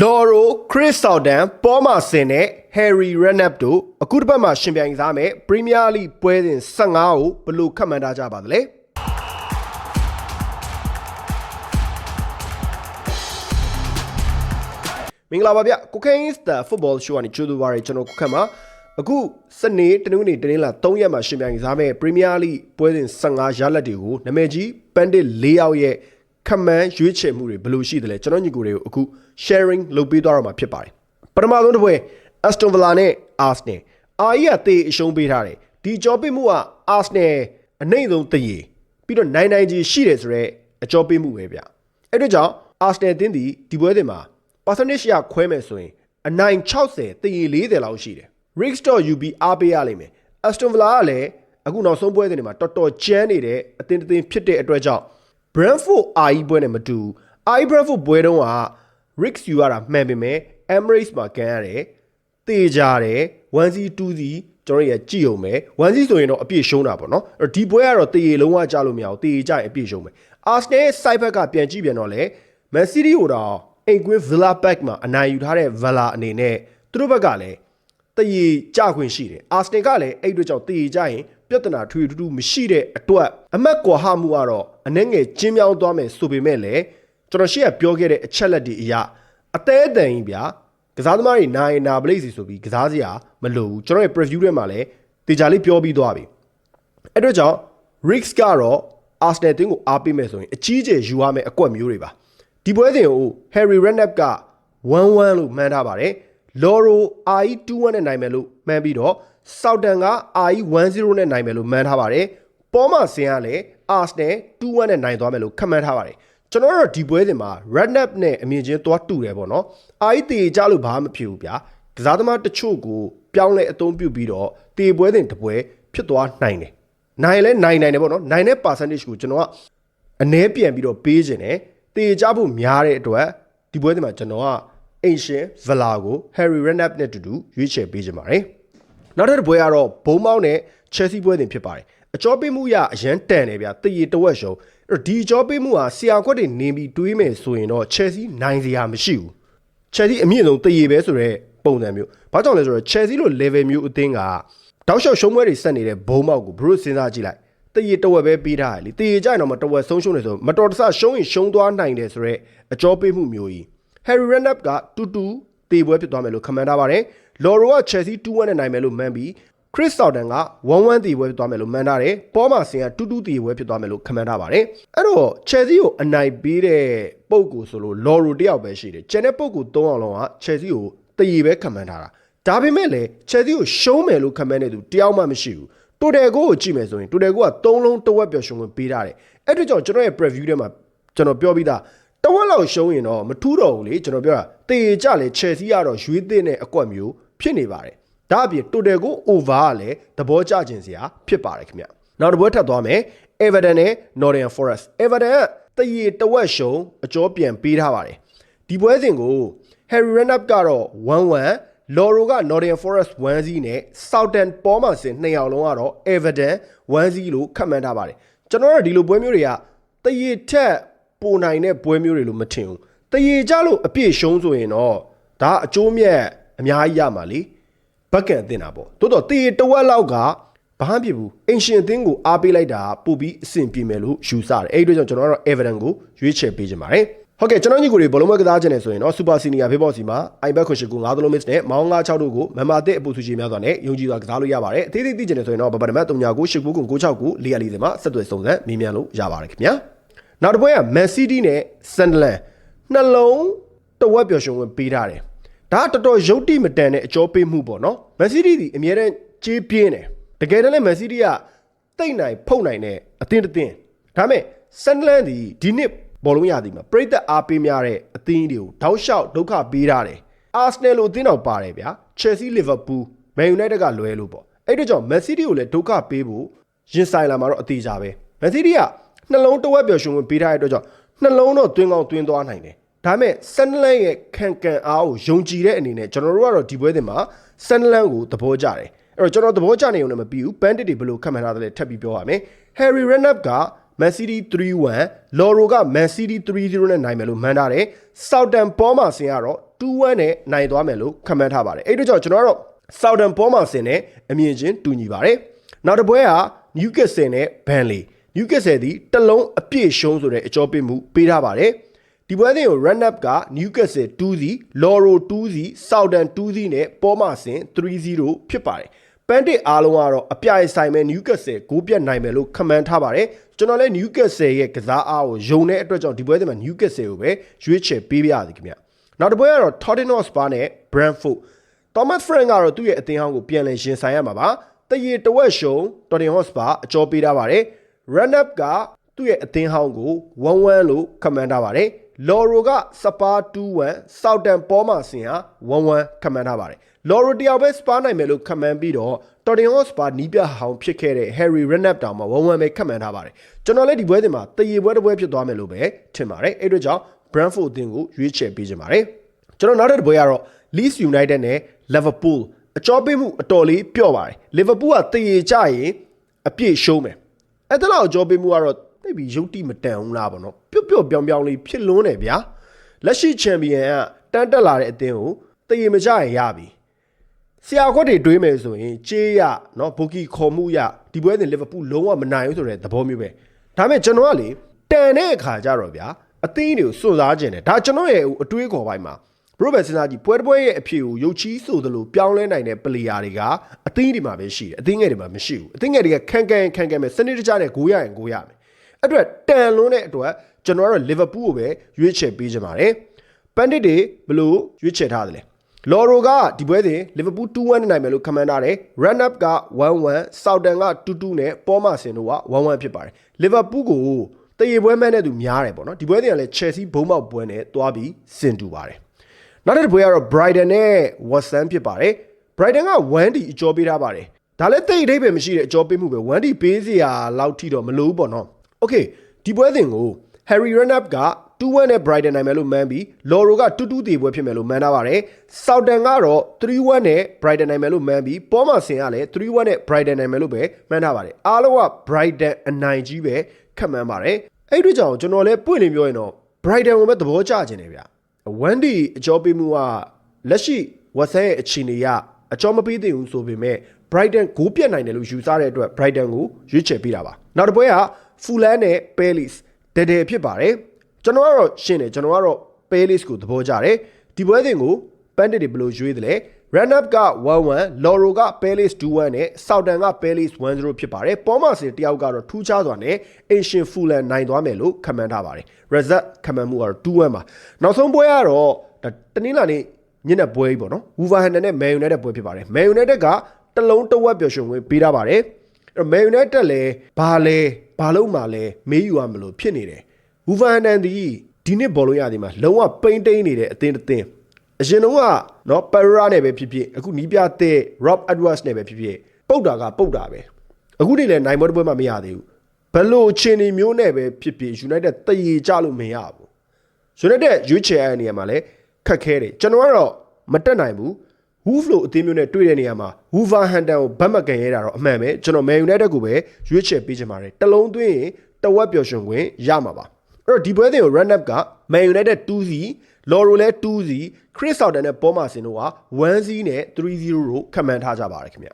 လော်ရိုခရစ်ဆော်ဒန်ပေါ်မာဆင်နဲ့ဟယ်ရီရက်နပ်တို့အခုတစ်ပတ်မှာရှင်ပြိုင်စားမယ်ပရီးမီးယားလိပွဲစဉ်15ကိုဘယ်လိုခန့်မှန်းထားကြပါသလဲမင်္ဂလာပါဗျကိုကိန်းစတာဖုတ်ဘောရှိုးကနေကြိုးတူပါရကျွန်တော်ကိုခန့်မှာအခုစနေတနင်္ဂနွေတနင်္လာ3ရက်မှာရှင်ပြိုင်စားမယ်ပရီးမီးယားလိပွဲစဉ်15ရလဒ်တွေကိုနာမည်ကြီးပန်ဒစ်၄ယောက်ရဲ့ ခမန်းရွေးချယ်မှုတွေဘယ်လိုရှိသလဲကျွန်တော်ညီကိုတွေကိုအခု sharing လုပ်ပေးသွားတော့မှာဖြစ်ပါတယ်ပထမဆုံးတစ်ပွဲ Aston Villa နဲ့ Arsenal အာရီကတေးအရှုံးပေးထားတယ်ဒီကြောပေးမှုက Arsenal အနှိမ့်ဆုံးတရေပြီးတော့နိုင်နိုင်ကြီးရှိတယ်ဆိုတော့အကြောပေးမှုပဲဗျအဲ့တို့ကြောင့် Arsenal တင်းဒီဒီပွဲတင်မှာ percentage ရခွဲမယ်ဆိုရင်အနိုင်60တရေ40လောက်ရှိတယ် Rick.UB အားပေးရလိမ့်မယ် Aston Villa ကလည်းအခုနောက်ဆုံးပွဲတွေမှာတော်တော်ကျန်းနေတဲ့အသင်းတစ်သင်းဖြစ်တဲ့အတွက်ကြောင့် Brentford RE ပွဲနဲ့မတူ RE Brentford ပွဲတုန်းက Rick ယူရတာမှန်ပေမဲ့ Emirates မှာကန်ရတယ်တေကြတယ်1စီ2စီကျွန်တော်ရကြည့်အောင်မယ်1စီဆိုရင်တော့အပြည့်ရှုံးတာပေါ့နော်အဲ့တော့ဒီပွဲကတော့တေလုံးဝကြလို့မရဘူးတေကြရင်အပြည့်ရှုံးမယ် Arsenal ရဲ့ side back ကပြန်ကြည့်ပြန်တော့လေ Man City ကိုတော့အိမ်ကွင်း Villa Park မှာအနိုင်ယူထားတဲ့ Villa အနေနဲ့သူတို့ဘက်ကလည်းတည်ကြခွင့်ရှိတယ်အာစနယ်ကလည်းအဲ့အတွက်ကြောင့်တည်ကြရင် ပြဿနာထွေထူးထူးမရှိတဲ့အတွက်အမတ်ကွာဟမှုကတော့အနှဲငယ်ကျင်းမြောင်းသွားမယ်ဆိုပေမဲ့လည်းကျွန်တော်ရှေ့ကပြောခဲ့တဲ့အချက်လက်တွေအရာအသေးအတန်ကြီးဗျာကစားသမားတွေနိုင်နာပလိစီဆိုပြီးကစားစရာမလိုဘူးကျွန်တော်ရဲ့ preview ထဲမှာလည်းတေချာလေးပြောပြီးသွားပြီအဲ့အတွက်ကြောင့် Riggs ကတော့ Arsenal တင်းကိုအားပေးမယ်ဆိုရင်အကြီးကျယ်ယူရမယ်အကွက်မျိုးတွေပါဒီပွဲစဉ်ကို Harry Redknapp က1-1လို့မှန်းထားပါတယ် Loro RE 2-1 နဲ့နိုင်မယ်လို့မှန်းပြီးတော့ Southampton က RE 1-0နဲ့နိုင်မယ်လို့မှန်းထားပါတယ်ပေါ်မှာဆင်ကလည်း Arsenal 2-1နဲ့နိုင်သွားမယ်လို့ခန့်မှန်းထားပါတယ်ကျွန်တော်တို့ဒီပွဲစဉ်မှာ Redknapp နဲ့အမြင်ချင်းသွားတူတယ်ပေါ့နော် RE တေကြလို့ဘာမှမဖြစ်ဘူးဗျာကစားသမားတချို့ကိုပြောင်းလဲအသုံးပြုပြီးတော့တေပွဲစဉ်တစ်ပွဲဖြစ်သွားနိုင်တယ်နိုင်လဲနိုင်နိုင်တယ်ပေါ့နော်နိုင်တဲ့ percentage ကိုကျွန်တော်ကအနည်းပြန်ပြီးတော့ပေးခြင်းတယ်တေကြဖို့များတဲ့အတွက်ဒီပွဲစဉ်မှာကျွန်တော်က Ancient Villa ကို Harry Redknapp နဲ့တူတူရွေးချယ်ပေးခြင်းပါတယ် နောက်ထပ်တစ်ပွဲကတော့ဘုံမောင်းနဲ့ Chelsea ပွဲတင်ဖြစ်ပါတယ်အကျော်ပေးမှုရအရန်တန်တယ်ဗျာတရီတဝက်ရှုံအဲ့တော့ဒီအကျော်ပေးမှုဟာဆရာခွက်တွေနေပြီးတွေးမယ်ဆိုရင်တော့ Chelsea နိုင်စရာမရှိဘူး Chelsea အမြင့်ဆုံးတရေပဲဆိုတော့ပုံစံမျိုးဘာကြောင့်လဲဆိုတော့ Chelsea လို level မျိုးအသင်းကတောက်လျှောက်ရှုံးပွဲတွေဆက်နေတဲ့ဘုံမောက်ကိုဘရိုစဉ်းစားကြည့်လိုက်တရေတဝက်ပဲပေးထားတယ်လေတရေကြရင်တော့မတဝက်ဆုံးရှုံးနေဆိုမတော်တဆရှုံးရင်ရှုံးသွားနိုင်တယ်ဆိုတော့အကျော်ပေးမှုမျိုးကြီး Harry Redknapp ကတူတူတေပွဲဖြစ်သွားမယ်လို့ခန့်မှန်းထားပါတယ်။ Loro က Chelsea 2-1နဲ့နိုင်မယ်လို့မှန်းပြီး Chris Sutton က1-1တေပွဲဖြစ်သွားမယ်လို့မှန်းထားတယ်။ပေါ်မှာဆင်ကတူတူတေပွဲဖြစ်သွားမယ်လို့ခန့်မှန်းထားပါတယ်။အဲ့တော့ Chelsea ကိုအနိုင်ပေးတဲ့ပုံကိုဆိုလို့ Loro တယောက်ပဲရှိတယ်။ကျန်တဲ့ပုံကို3အောင်လုံးက Chelsea ကိုတည်ပဲခန့်မှန်းထားတာ။ဒါပေမဲ့လည်း Chelsea ကိုရှုံးမယ်လို့ခန့်မှန်းတဲ့သူတယောက်မှမရှိဘူး။ Total goal ကိုကြည့်မယ်ဆိုရင် Total goal က3လုံးတစ်ဝက်ပျော်ရွှင်ဝင်ပေးထားတယ်။အဲ့ဒါကြောင့်ကျွန်တော်ရဲ့ preview ထဲမှာကျွန်တော်ပြောပြီးသားတဝက်လောက်ရှုံးရင်တော့မထူးတော့ဘူးလေကျွန်တော်ပြောတာတေကြလေ Chelsea ကတော့ရွေးသင့်တဲ့အကွက်မျိုး ဖြစ်နေပါတယ်ဒါအပြင် total ကို over ကလည်းသဘောကျခြင်းစရာဖြစ်ပါတယ်ခင်ဗျနောက်တစ်ပွဲထပ်သွားမယ် Everton နဲ့ Nottingham Forest Everton ကတရေတဝက်ရှုံးအကျော်ပြန်ပေးထားပါတယ်ဒီပွဲစဉ်ကို Harry Redknapp ကတော့1-1 Loro က Nottingham Forest 1-0နဲ့ Southampton ပေါ်မှာစင်နှစ်ယောက်လုံးကတော့ Everton 1-0လို့ခန့်မှန်းထားပါတယ်ကျွန်တော်တို့ဒီလိုပွဲမျိုးတွေကတရေထက်ပိုနိုင်တဲ့ပွဲမျိုးတွေလို့မထင်ဘူးတရေကြလို့အပြည့်ရှုံးဆိုရင်တော့ဒါအကျိုးမြတ် အများကြီးရမှာလေဘက်ကန်တင်တာပေါ့တိုးတော့တရေတဝက်လောက်ကဘာမှဖြစ်ဘူးအင်ရှင်အသင်းကိုအားပေးလိုက်တာပို့ပြီးအဆင်ပြေမယ်လို့ယူဆတယ်အဲ့ဒီအတွက်ကြောင့်ကျွန်တော်ကတော့ Everton ကိုရွေးချယ်ပေးခြင်းပါတယ်ဟုတ်ကဲ့ကျွန်တော်ညီကိုတွေဘလုံးမကစားခြင်းနဲ့ဆိုရင်တော့ Super Senior ဖေးဘော့စီမှာ iBet ခွန်ရှိကို9သလုံး miss နဲ့မောင်း96တို့ကိုမမတဲ့အပူစုချေများစွာနဲ့ယုံကြည်စွာကစားလို့ရပါတယ်အသေးသေးသိခြင်းနဲ့ဆိုရင်တော့ဘဘနမတ်39ကို89ကို96ကို440မှာဆက်သွယ်စုံစမ်းမြင်မြန်လို့ရပါတယ်ခင်ဗျာနောက်တစ်ပွဲက Man City နဲ့ Sunderland နှလုံးတဝက်ပျော်ရွှင်ဝင်ပေးထားတယ် ဒါကတော်တော်ရုပ်တိမတန်တဲ့အကျော်ပေးမှုပေါ့နော် Man City ဒီအမြဲတမ်းကြေးပြင်းတယ်တကယ်တမ်းလည်း Man City ကတိတ်နိုင်ဖုတ်နိုင်တဲ့အသင်းတစ်သင်းဒါပေမဲ့ Sunderland ဒီဒီနှစ်ဘောလုံးရသည်မှာပြိသက်အားပေးများတဲ့အသင်းတွေကိုတောက်လျှောက်ဒုက္ခပေးထားတယ်အာဆနယ်လိုအသင်းတော်ပါတယ်ဗျာ Chelsea Liverpool Man United ကလွဲလို့ပေါ့အဲ့ဒါကြောင့် Man City ကိုလည်းဒုက္ခပေးဖို့ရင်ဆိုင်လာမှာတော့အသေးကြပဲ Man City ကနှလုံးတဝက်ပျော်ရွှင်ဝင်ပေးထားတဲ့အတွက်ကြောင့်နှလုံးတော့တွင်းကောင်းတွင်းသွားနိုင်တယ် ဒါပေမဲ့ဆန်နလန်ရဲ့ခံကန်အားကိုယုံကြည်တဲ့အနေနဲ့ကျွန်တော်တို့ကတော့ဒီပွဲစဉ်မှာဆန်နလန်ကိုသဘောကျတယ်အဲ့တော့ကျွန်တော်သဘောကျနေုံနဲ့မပြီးဘူးဘန်ဒစ်တွေဘယ်လိုခန့်မှန်းထားသလဲထပ်ပြီးပြောရမယ် Harry Redknapp က Man City 3-1 Loro က Man City 3-0နဲ့နိုင်မယ်လို့မှန်းထားတယ် Southampton ပေါ်မှာဆင်ကတော့2-1နဲ့နိုင်သွားမယ်လို့ခန့်မှန်းထားပါတယ်အဲ့ဒီကြောင့်ကျွန်တော်ကတော့ Southern ပေါ်မှာဆင်နဲ့အမြင်ချင်းတူညီပါတယ်နောက်တစ်ပွဲက Newcastle နဲ့ Burnley Newcastle ဒီတစ်လုံးအပြည့်ရှုံးဆိုတဲ့အကြောပေးမှုပေးထားပါတယ် ဒီပွဲစဉ်ကို run up က Newcastle 2စီ Loro 2စီ Southern 2စီနဲ့ပေါ်မှာဆင်3-0ဖြစ်ပါတယ်ပန်တစ်အားလုံးကတော့အပြိုင်ဆိုင်မဲ့ Newcastle ဂိုးပြတ်နိုင်မယ်လို့ခန့်မှန်းထားပါတယ်ကျွန်တော်လည်း Newcastle ရဲ့ကစားအားကိုယုံတဲ့အတွက်ကြောင့်ဒီပွဲစဉ်မှာ Newcastle ကိုပဲရွေးချယ်ပေးပြရသည်ခင်ဗျနောက်တစ်ပွဲကတော့ Tottenham Hotspur နဲ့ Brentford Thomas Frank ကတော့သူ့ရဲ့အသင်းဟောင်းကိုပြန်လည်ရှင်ဆိုင်ရမှာပါတရေတဝက်ရှုံ Tottenham Hotspur အကြောပေးထားပါတယ် Run up ကသူ့ရဲ့အသင်းဟောင်းကို1-1လို့ခန့်မှန်းထားပါတယ် Loro က Spa 2-1 Southampton ပေါ်မှာဆင်ဟာ1-1ခန့်မှန်းထားပါတယ် Loro တယောက်ပဲ Spa နိုင်မယ်လို့ခန့်မှန်းပြီးတော့ Tottenham Hotspur နီးပြဟောင်းဖြစ်ခဲ့တဲ့ Harry Redknapp တောင်မှ1-1ပဲခန့်မှန်းထားပါတယ်ကျွန်တော်လည်းဒီပွဲစဉ်မှာတရေပွဲတစ်ပွဲဖြစ်သွားမယ်လို့ပဲထင်ပါတယ်အဲ့တို့ကြောင့် Brentford အသင်းကိုရွေးချယ်ပေးကြပါတယ်ကျွန်တော်နောက်တစ်ပွဲကတော့ Leeds United နဲ့ Liverpool အကြောပေးမှုအတော်လေးပျော့ပါတယ် Liverpool ကတရေကြရင်အပြည့်ရှုံးမယ်အဲ့ဒါလောက်အကြောပေးမှုကတော့ သိပ်ပြီးရုပ်တိမတန်ဘူးလားပေါ့နော်ပျော့ပျော့ပြောင်ပြောင်လေးဖြစ်လွန်းတယ်ဗျာလက်ရှိချန်ပီယံကတန်းတက်လာတဲ့အသင်းကိုတရေမကြရင်ရပြီဆရာခွက်တွေတွေးမယ်ဆိုရင်ကြေးရနော်ဘူကီခေါ်မှုရဒီပွဲစဉ်လီဗာပူးလုံးဝမနိုင်ဘူးဆိုတဲ့သဘောမျိုးပဲဒါပေမဲ့ကျွန်တော်ကလေတန်တဲ့အခါကျတော့ဗျာအသင်းတွေကိုစွန့်စားခြင်းတယ်ဒါကျွန်တော်ရဲ့အတွေးခေါ်ပိုင်းမှာဘရိုဘယ်စဉ်းစားကြည့်ပွဲတစ်ပွဲရဲ့အဖြစ်ကိုရုပ်ချီးဆိုသလိုပြောင်းလဲနိုင်တဲ့ပလီယာတွေကအသင်းတွေမှာပဲရှိတယ်အသင်းငယ်တွေမှာမရှိဘူးအသင်းငယ်တွေကခန်းခန်းခန်းခန်းပဲစနစ်တကျနဲ့ဂိုးရရင်ဂိုးရမယ် အဲ့အတွက်တန်လွန်းတဲ့အတွက်ကျွန်တော်ကတော့လီဗာပူးကိုပဲရွေးချယ်ပေးကြပါတယ်ပန်ဒစ်တွေဘလို့ရွေးချယ်ထားတယ်လဲလော်ရိုကဒီပွဲစဉ်လီဗာပူး2-1နဲ့နိုင်မယ်လို့ခန့်မှန်းထားတယ် run up က1-1ဆောက်တန်က2-2နဲ့ပေါ်မာဆင်တို့က1-1ဖြစ်ပါတယ်လီဗာပူးကိုတရေပွဲမဲနဲ့သူများတယ်ပေါ့နော်ဒီပွဲစဉ်ကလည်း Chelsea ဘုံမောက်ပွဲနဲ့တွားပြီးစင်တူပါတယ်နောက်တစ်ပွဲကတော့ Brighton နဲ့ Watson ဖြစ်ပါတယ် Brighton က 1D အကျော်ပေးထားပါတယ်ဒါလည်းတိတ်အဓိပ္ပာယ်မရှိတဲ့အကျော်ပေးမှုပဲ 1D ပေးစရာလောက်ထိတော့မလိုဘူးပေါ့နော် Okay ဒီပွဲစဉ်ကို Harry Redknapp က2-1နဲ့ Brighton နိုင်မယ်လို့မှန်းပြီး Loro က2-2တည်ပွဲဖြစ်မယ်လို့မှန်းထားပါတယ်။ Southampton ကတော့3-1နဲ့ Brighton နိုင်မယ်လို့မှန်းပြီးပေါ်မှာဆင်ကလည်း3-1နဲ့ Brighton နိုင်မယ်လို့ပဲမှန်းထားပါတယ်။အားလုံးက Brighton အနိုင်ကြီးပဲခန့်မှန်းပါတယ်။အဲ့ဒီကြောင့်ကျွန်တော်လည်းပွင့်လင်းပြောရင်တော့ Brighton ကိုပဲသဘောကျခြင်းတယ်ဗျ။ 1D အကျော်ပေးမှုကလက်ရှိ Watson ရဲ့အခြေအနေကအကျော်မပေးသင့်ဘူးဆိုပေမဲ့ Brighton ဂိုးပြတ်နိုင်တယ်လို့ယူဆတဲ့အတွက် Brighton ကိုရွေးချယ်ပေးတာပါ။နောက်တစ်ပွဲက Fulham နဲ့ Palace တဒယ်ဖြစ်ပါတယ်ကျွန်တော်ကတော့ရှင်းတယ်ကျွန်တော်ကတော့ Palace ကိုသဘောကျတယ်ဒီပွဲစဉ်ကို Bandit တွေဘယ်လိုရွေးသလဲ Run up က1-1 Loro က Palace 2-1နဲ့ Southampton က Palace 1-0ဖြစ်ပါတယ်ပေါ်မှာစင်တယောက်ကတော့ထူးခြားစွာနဲ့ Asian Fulham နိုင်သွားမယ်လို့ခန့်မှန်းထားပါတယ် Result ခန့်မှန်းမှုကတော့2-1ပါနောက်ဆုံးပွဲကတော့ဒါတနင်္လာနေ့ညနေပွဲကြီးပေါ့နော် Wolverhampton နဲ့ Man United ပွဲဖြစ်ပါတယ် Man United ကတလုံးတဝက်ပျော်ရွှင်ဝင်ပေးထားပါတယ်အဲ့တော့ Man United လည်းဘာလဲ ဘာလို့မှလဲမေးယူရမလို့ဖြစ်နေတယ်ဝူဖန်နန်ဒီဒီနှစ်ဘောလုံးရသည်မှာလုံးဝပိန်တိန်နေတဲ့အသင်းတစ်သင်းအရင်တော့ကနော်ပရရာနဲ့ပဲဖြစ်ဖြစ်အခုနီးပြတဲ့ Rob Edwards နဲ့ပဲဖြစ်ဖြစ်ပုတ်တာကပုတ်တာပဲအခုနေလဲနိုင်ဘောတစ်ပွဲမှမရသေးဘူးဘလို့အချင်းနေမျိုးနဲ့ပဲဖြစ်ဖြစ် United တရေကြလို့မရဘူး United ရွေးချယ်ရတဲ့နေရာမှာလဲခက်ခဲတယ်ကျွန်တော်ကတော့မတက်နိုင်ဘူး Wolf လို့အသင်းမျိုးနဲ့တွေ့တဲ့နေရာမှာ Wolverhampton ကိုဗတ်မကန်ရဲတာတော့အမှန်ပဲကျွန်တော် Man United ကိုပဲရွေးချယ်ပေးချင်ပါတယ်တလုံးသွင်းရင်တဝက်ပျော်ရွှင်ခွင့်ရမှာပါအဲ့တော့ဒီပွဲစဉ်ကို run up က Man United 2စီ Loro လဲ2စီ Chris Southampton နဲ့ Paul Merson တို့က1စီနဲ့ 3-0လို့ခန့်မှန်းထားကြပါတယ်ခင်ဗျ